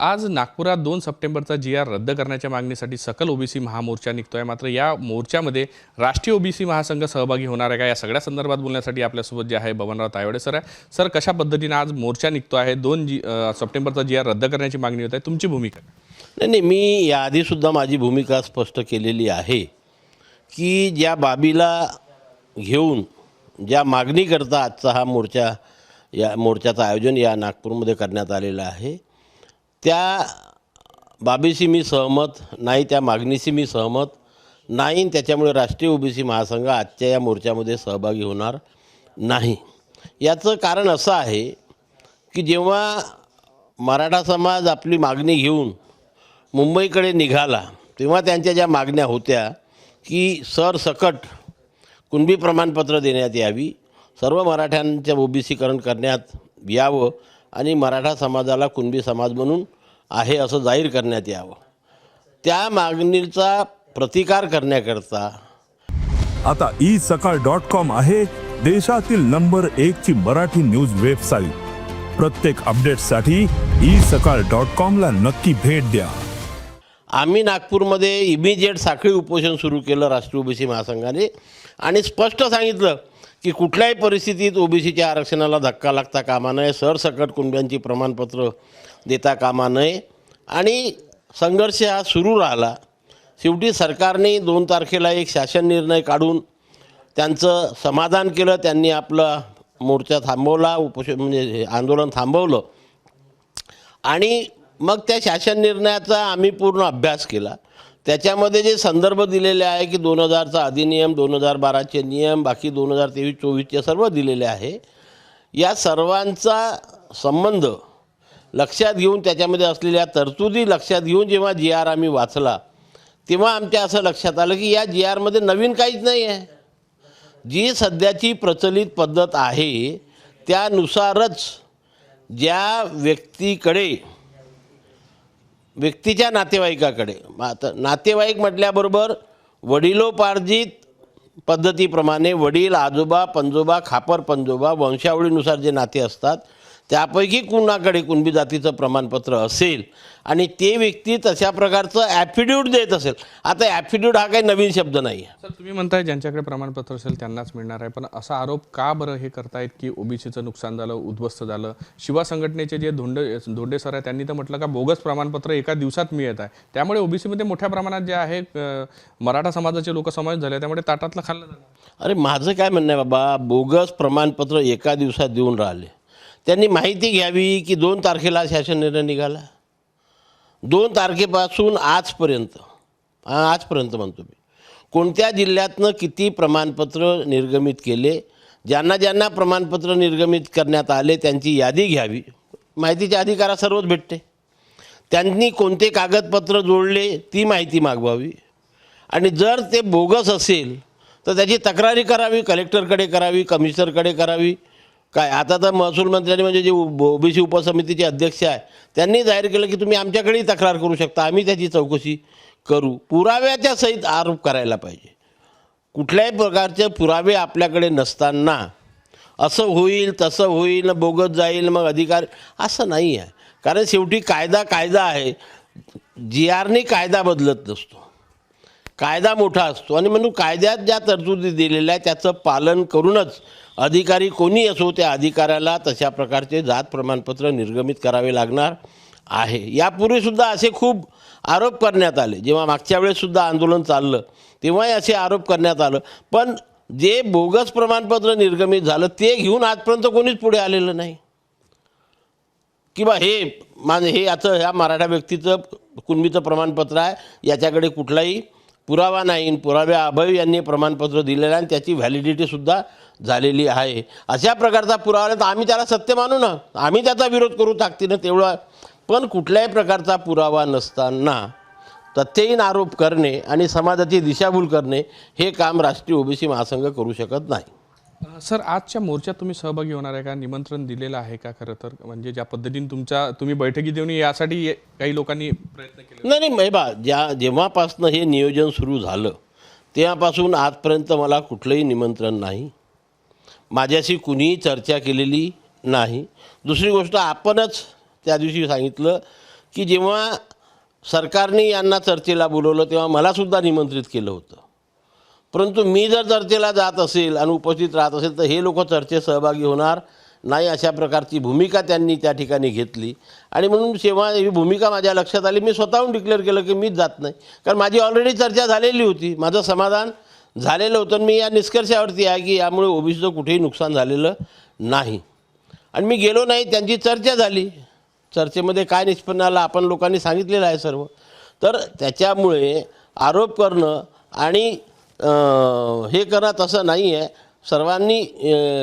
आज नागपुरात दोन सप्टेंबरचा जी आर रद्द करण्याच्या मागणीसाठी सकल ओबीसी महामोर्चा निघतोय. मात्र या मोर्चामध्ये राष्ट्रीय ओबीसी महासंघ सहभागी होणार आहे का? या सगळ्या संदर्भात बोलण्यासाठी आपल्यासोबत जे आहे बबनराव तायवडे सर आहे. सर कशा पद्धतीने आज मोर्चा निघतो आहे दोन जी सप्टेंबरचा जी आर रद्द करण्याची मागणी होत आहे. तुमची भूमिका नाही नाही मी याआधीसुद्धा माझी भूमिका स्पष्ट केलेली आहे की ज्या बाबीला घेऊन ज्या मागणीकरता आजचा हा मोर्चा या मोर्चाचं आयोजन या नागपूरमध्ये करण्यात आलेलं आहे त्या बाबीशी मी सहमत नाही त्या मागणीशी मी सहमत नाही त्याच्यामुळे राष्ट्रीय ओबीसी महासंघ आजच्या या मोर्चामध्ये सहभागी होणार नाही. याचं कारण असं आहे की जेव्हा मराठा समाज आपली मागणी घेऊन मुंबईकडे निघाला तेव्हा त्यांच्या ज्या मागण्या होत्या की सरसकट कुणबी प्रमाणपत्र देण्यात यावी सर्व मराठ्यांच्या ओबीसीकरण करण्यात यावं आणि मराठा समाजाला कुणबी समाज म्हणून आहे असं जाहीर करण्यात यावं. त्या मागणीचा प्रतिकार करण्याकरता आता ई सकाळ डॉट कॉम आहे देशातील नंबर एक ची मराठी न्यूज वेबसाईट. प्रत्येक अपडेटसाठी ई सकाळ डॉट कॉम ला नक्की भेट द्या. आम्ही नागपूरमध्ये इमिजिएट साखळी उपोषण सुरू केलं राष्ट्रीय ओबीसी महासंघाने आणि स्पष्ट सांगितलं की कुठल्याही परिस्थितीत ओबीसीच्या आरक्षणाला धक्का लागता कामा नये सरसकट कुणब्यांची प्रमाणपत्र देता कामा नये. आणि संघर्ष हा सुरू राहिला. शेवटी सरकारने दोन तारखेला एक शासन निर्णय काढून त्यांचं समाधान केलं. त्यांनी आपला मोर्चा थांबवला उपोष म्हणजे आंदोलन थांबवलं. आणि मग त्या शासन निर्णयाचा आम्ही पूर्ण अभ्यास केला. त्याच्यामध्ये जे संदर्भ दिलेले आहे की दोन हजारचा अधिनियम दोन हजार बाराचे नियम बाकी दोन हजार तेवीस चोवीसचे सर्व दिलेले आहे या सर्वांचा संबंध लक्षात घेऊन त्याच्यामध्ये असलेल्या तरतुदी लक्षात घेऊन जेव्हा जी आर आम्ही वाचला तेव्हा आमच्या असं लक्षात आलं की या जी आरमध्ये नवीन काहीच नाही आहे. जी सध्याची प्रचलित पद्धत आहे त्यानुसारच ज्या व्यक्तीकडे व्यक्तीच्या नातेवाईकाकडे. आता नातेवाईक म्हटल्याबरोबर वडिलोपार्जित पद्धतीप्रमाणे वडील आजोबा पंजोबा खापर पंजोबा वंशावळीनुसार जे नाते असतात त्यापैकी कुणाकडे कुणबी जातीचं प्रमाणपत्र असेल आणि ते व्यक्ती तशा प्रकारचं ॲफिड्यूट देत असेल. आता ॲफिड्यूट हा काही नवीन शब्द नाही आहे. सर तुम्ही म्हणताय ज्यांच्याकडे प्रमाणपत्र असेल त्यांनाच मिळणार आहे. पण असा आरोप का बरं हे करतायत की ओबीसीचं नुकसान झालं उद्ध्वस्त झालं? शिवा संघटनेचे जे धोंडे धोंडे सर आहे त्यांनी तर म्हटलं का बोगस प्रमाणपत्र एका दिवसात मिळत आहे. त्यामुळे ओबीसीमध्ये मोठ्या प्रमाणात जे आहे मराठा समाजाचे लोक समावेश झाले त्यामुळे ताटातलं खाल्लं अरे माझं काय म्हणणं आहे बाबा? बोगस प्रमाणपत्र एका दिवसात देऊन राहिले. त्यांनी माहिती घ्यावी की दोन तारखेला शासन निर्णय निघाला. दोन तारखेपासून आजपर्यंत आजपर्यंत म्हणतो मी कोणत्या जिल्ह्यातनं किती प्रमाणपत्र निर्गमित केले ज्यांना ज्यांना प्रमाणपत्र निर्गमित करण्यात आले त्यांची यादी घ्यावी. माहितीच्या अधिकारा सर्वच भेटते. त्यांनी कोणते कागदपत्र जोडले ती माहिती मागवावी. आणि जर ते बोगस असेल तर त्याची तक्रारी करावी कलेक्टरकडे करावी कमिशनरकडे करावी. काय आता तर महसूल मंत्र्यांनी म्हणजे जे ओबीसी उपसमितीचे अध्यक्ष आहे त्यांनी जाहीर केलं की तुम्ही आमच्याकडेही तक्रार करू शकता आम्ही त्याची चौकशी करू. पुराव्याच्या सहित आरोप करायला पाहिजे. कुठल्याही प्रकारचे पुरावे आपल्याकडे नसताना असं होईल तसं होईल बोगत जाईल मग अधिकार असं नाही आहे. कारण शेवटी कायदा कायदा आहे. जी आरने कायदा बदलत नसतो. कायदा मोठा असतो. आणि म्हणून कायद्यात ज्या तरतुदी दिलेल्या आहेत त्याचं पालन करूनच अधिकारी कोणी असो त्या अधिकाऱ्याला तशा प्रकारचे जात प्रमाणपत्र निर्गमित करावे लागणार आहे. यापूर्वीसुद्धा असे खूप आरोप करण्यात आले. जेव्हा मागच्या वेळेससुद्धा आंदोलन चाललं तेव्हाही असे आरोप करण्यात आलं. पण जे बोगस प्रमाणपत्र निर्गमित झालं ते घेऊन आजपर्यंत कोणीच पुढे आलेलं नाही. किंवा हे मान हे याचं ह्या मराठा व्यक्तीचं कुणबीचं प्रमाणपत्र आहे याच्याकडे कुठलाही पुरावा नाही पुराव्या अभावी यांनी प्रमाणपत्र दिलेलं आहे आणि त्याची व्हॅलिडिटीसुद्धा झालेली आहे. अशा प्रकारचा पुरावा तर आम्ही त्याला सत्य मानू ना. आम्ही त्याचा विरोध करू ताकदीनं तेवढा. पण कुठल्याही प्रकारचा पुरावा नसताना तथ्यहीन आरोप करणे आणि समाजाची दिशाभूल करणे हे काम राष्ट्रीय ओबीसी महासंघ करू शकत नाही. सर आजच्या मोर्चात तुम्ही सहभागी होणार आहे का? निमंत्रण दिलेलं आहे का खरं तर? म्हणजे ज्या पद्धतीने तुमच्या तुम्ही बैठकी देऊन यासाठी काही लोकांनी प्रयत्न केले नाही नाही हे बा ज्या जेव्हापासनं हे नियोजन सुरू झालं तेव्हापासून आजपर्यंत मला कुठलंही निमंत्रण नाही. माझ्याशी कुणीही चर्चा केलेली नाही. दुसरी गोष्ट आपणच त्या दिवशी सांगितलं की जेव्हा सरकारने यांना चर्चेला बोलवलं तेव्हा मलासुद्धा निमंत्रित केलं होतं. परंतु मी जर चर्चेला जात असेल आणि उपस्थित राहत असेल तर हे लोक चर्चेत सहभागी होणार नाही अशा प्रकारची भूमिका त्यांनी त्या ठिकाणी घेतली. आणि म्हणून जेव्हा ही भूमिका माझ्या लक्षात आली मी स्वतःहून डिक्लेअर केलं की मीच जात नाही. कारण माझी ऑलरेडी चर्चा झालेली होती. माझं समाधान झालेलं होतं. मी या निष्कर्षावरती आहे की यामुळे ओबीसीचं कुठेही नुकसान झालेलं नाही. आणि मी गेलो नाही त्यांची चर्चा झाली. चर्चेमध्ये काय निष्पन्न आलं आपण लोकांनी सांगितलेलं आहे सर्व. तर त्याच्यामुळे आरोप करणं आणि हे करणं तसं नाही आहे. सर्वांनी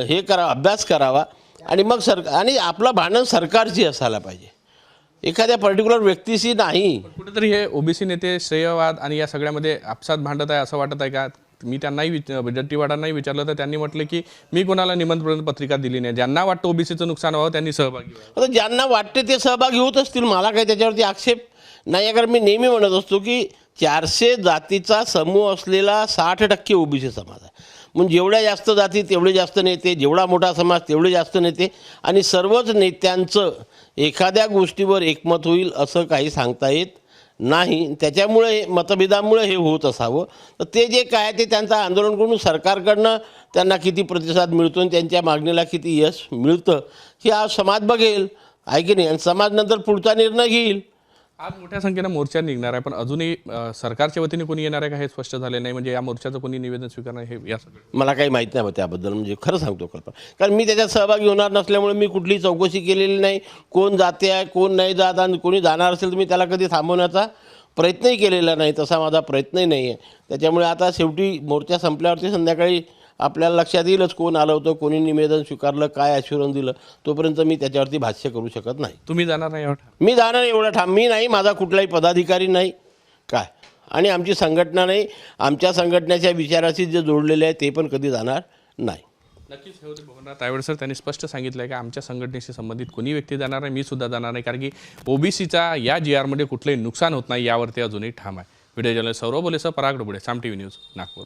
हे करा अभ्यास करावा. आणि मग सर आणि आपलं भांडण सरकारची असायला पाहिजे. एखाद्या पर्टिक्युलर व्यक्तीशी नाही. कुठेतरी हे ओबीसी नेते श्रेयवाद आणि या सगळ्यामध्ये आपसात भांडत आहे असं वाटत आहे का? मी त्यांनाही विच जट्टीवाडांनाही विचारलं तर त्यांनी म्हटलं की मी कोणाला निमंत्रण पत्रिका दिली नाही. ज्यांना वाटतं ओबीसीचं नुकसान व्हावं त्यांनी सहभागी आता ज्यांना वाटते ते सहभागी होत असतील. मला काही त्याच्यावरती आक्षेप नाही. कारण मी नेहमी म्हणत असतो की चारशे जातीचा समूह असलेला साठ टक्के ओबीसी समाज आहे. म्हणजे जेवढ्या जास्त जाती तेवढे जास्त नेते जेवढा मोठा समाज तेवढे जास्त नेते आणि सर्वच नेत्यांचं एखाद्या गोष्टीवर एकमत होईल असं काही सांगता येत नाही. त्याच्यामुळे मतभेदामुळे हे होत असावं. तर ते जे काय ते त्यांचं आंदोलन करून सरकारकडनं त्यांना किती प्रतिसाद मिळतो आणि त्यांच्या मागणीला किती यश मिळतं हे आज समाज बघेल. आहे की नाही? आणि समाज नंतर पुढचा निर्णय घेईल. आज मोठ्या संख्येनं मोर्चा निघणार आहे पण अजूनही सरकारच्या वतीने कोणी येणार आहे का हे स्पष्ट झाले नाही? म्हणजे या मोर्चाचं कोणी निवेदन स्वीकारणार हे या मला काही माहीत नाही त्याबद्दल म्हणजे खरं सांगतो कल्पना कारण मी त्याच्यात सहभागी होणार नसल्यामुळे मी कुठली चौकशी केलेली नाही. कोण जाते आहे कोण नाही जात आणि कोणी जाणार असेल तर मी त्याला कधी थांबवण्याचा प्रयत्नही केलेला नाही तसा माझा प्रयत्नही नाही आहे. त्याच्यामुळे आता शेवटी मोर्चा संपल्यावरती संध्याकाळी आपल्याला लक्षात येईलच कोण आलं होतं कोणी निवेदन स्वीकारलं काय ॲश्युरन्स दिलं. तोपर्यंत मी त्याच्यावरती भाष्य करू शकत नाही. तुम्ही जाणार नाही एवढा मी जाणार एवढा ठाम. मी नाही माझा कुठलाही पदाधिकारी नाही. काय? आणि आमची संघटना नाही. आमच्या संघटनेच्या विचाराशी जे जोडलेले आहे ते पण कधी जाणार नाही. नक्कीच हे होते तायवड सर. त्यांनी स्पष्ट सांगितलं आहे की आमच्या संघटनेशी संबंधित कोणी व्यक्ती जाणार नाही मी सुद्धा जाणार नाही. कारण की ओबीसीचा या जी आरमध्ये कुठलंही नुकसान होत नाही यावरती अजूनही ठाम आहे. Video journalist Saurabh बोलेसह Parag Dobale Saam T V news Nagpur.